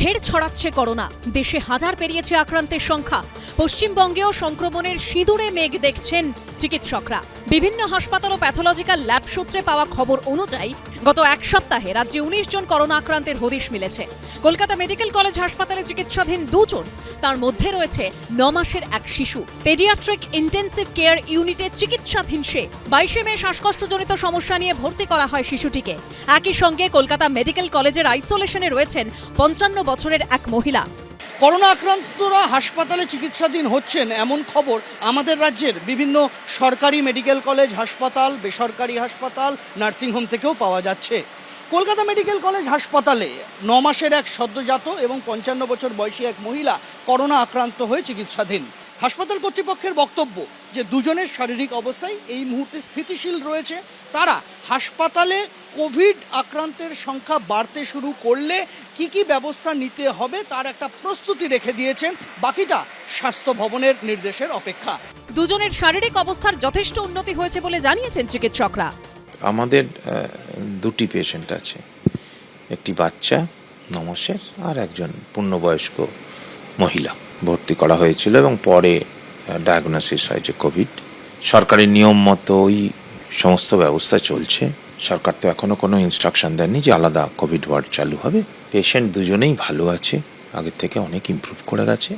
ফের ছড়াচ্ছে করোনা। দেশে হাজার পেরিয়েছে আক্রান্তের সংখ্যা। পশ্চিমবঙ্গেও সংক্রমণের সিঁদুরে মেঘ দেখছেন চিকিৎসকরা। বিভিন্ন হাসপাতাল ও প্যাথোলজিক্যাল ল্যাব সূত্রে পাওয়া খবর অনুযায়ী, গত এক সপ্তাহে রাজ্যে উনিশ জন করোনা আক্রান্তের হদিশ মিলেছে। কলকাতা মেডিকেল কলেজ হাসপাতালে চিকিৎসাধীন দুজন, তার মধ্যে রয়েছে ন মাসের এক শিশু। পেডিয়াট্রিক ইন্টেন্সিভ কেয়ার ইউনিটে চিকিৎসাধীন সে। বাইশে মে শ্বাসকষ্টজনিত সমস্যা নিয়ে ভর্তি করা হয় শিশুটিকে। একই সঙ্গে কলকাতা মেডিকেল কলেজের আইসোলেশনে রয়েছেন পঞ্চান্ন বছরের এক মহিলা। করোনা আক্রান্তরা হাসপাতালে চিকিৎসাধীন হচ্ছেন এমন খবর আমাদের রাজ্যের বিভিন্ন সরকারি মেডিকেল কলেজ হাসপাতাল, বেসরকারি হাসপাতাল নার্সিংহোম থেকেও পাওয়া যাচ্ছে। কলকাতা মেডিকেল কলেজ হাসপাতালে ন মাসের এক সদ্যজাত এবং পঞ্চান্ন বছর বয়সী এক মহিলা করোনা আক্রান্ত হয়ে চিকিৎসাধীন। হাসপাতাল কর্তৃপক্ষের বক্তব্য যে দুজনের শারীরিক অবস্থায় এই মুহূর্তে স্থিতিশীল রয়েছে তারা হাসপাতালে কোভিড আক্রান্তের সংখ্যা বাড়তে শুরু করলে কি কি ব্যবস্থা নিতে হবে তার একটা প্রস্তুতি রেখে দিয়েছেন বাকিটা স্বাস্থ্য ভবনের নির্দেশের অপেক্ষা। দুজনের শারীরিক অবস্থার যথেষ্ট উন্নতি হয়েছে বলে জানিয়েছেন চিকিৎসকরা। আমাদের দুটি পেশেন্ট আছে একটি বাচ্চা নমসের আর একজন পূর্ণবয়স্ক মহিলা। ভর্তি করা হয়েছিল এবং পরে ডায়াগনোসিস হয়েছে কোভিড সরকারি নিয়ম মতো ওই সমস্ত ব্যবস্থা চলছে। সরকার তো এখনও কোনো ইনস্ট্রাকশন দেননি যে আলাদা কোভিড ওয়ার্ড চালু হবে। পেশেন্ট দুজনেই ভালো আছে। আগের থেকে অনেক ইম্প্রুভ করে গেছে।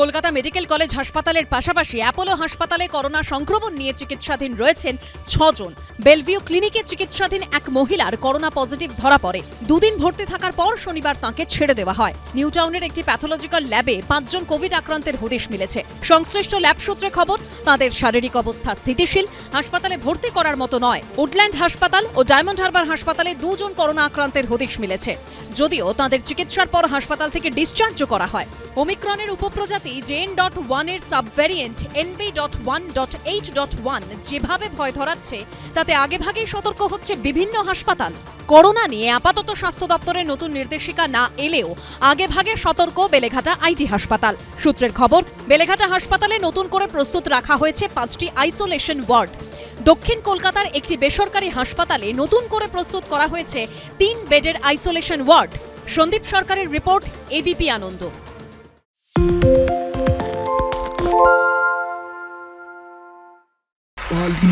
কলকাতা মেডিকেল কলেজ হাসপাতালের পাশাপাশি অ্যাপোলো হাসপাতালে করোনা সংক্রমণ নিয়ে চিকিৎসাধীন রয়েছেন ছজন। বেলভিউ ক্লিনিকে চিকিৎসাধীন এক মহিলার করোনা পজিটিভ ধরা পড়ে। দুদিন ভর্তি থাকার পর শনিবার তাঁকে ছেড়ে দেওয়া হয়। নিউ টাউনের একটি প্যাথোলজিক্যাল ল্যাবে পাঁচজন কোভিড আক্রান্তের হদিশ মিলেছে। সংশ্লিষ্ট ল্যাব সূত্রে খবর, তাদের শারীরিক অবস্থা স্থিতিশীল, হাসপাতালে ভর্তি করার মতো নয়। উডল্যান্ড হাসপাতাল ও ডায়মন্ড হারবার হাসপাতালে দুজন করোনা আক্রান্তের হদিশ মিলেছে। যদিও তাদের চিকিৎসার পর হাসপাতাল থেকে ডিসচার্জও করা হয়। ওমিক্রনের উপপ্রজাতি জেন ডট ওয়ানের subvariant NB dot one dot eight dot one যেভাবে ভয় ধরাচ্ছে, তাতে আগেভাগেই সতর্ক হচ্ছে বিভিন্ন হাসপাতাল। করোনা নিয়ে আপাতত স্বাস্থ্য দপ্তরের নতুন নির্দেশিকা না এলেও আগেভাগে সতর্ক বেলেঘাটা আইটি হাসপাতাল। সূত্রের খবর, বেলেঘাটা হাসপাতালে নতুন করে প্রস্তুত রাখা হয়েছে পাঁচটি আইসোলেশন ওয়ার্ড। দক্ষিণ কলকাতার একটি বেসরকারি হাসপাতালে নতুন করে প্রস্তুত করা হয়েছে তিন বেডের আইসোলেশন ওয়ার্ড। সন্দীপ সরকারের রিপোর্ট এবিপি আনন্দ।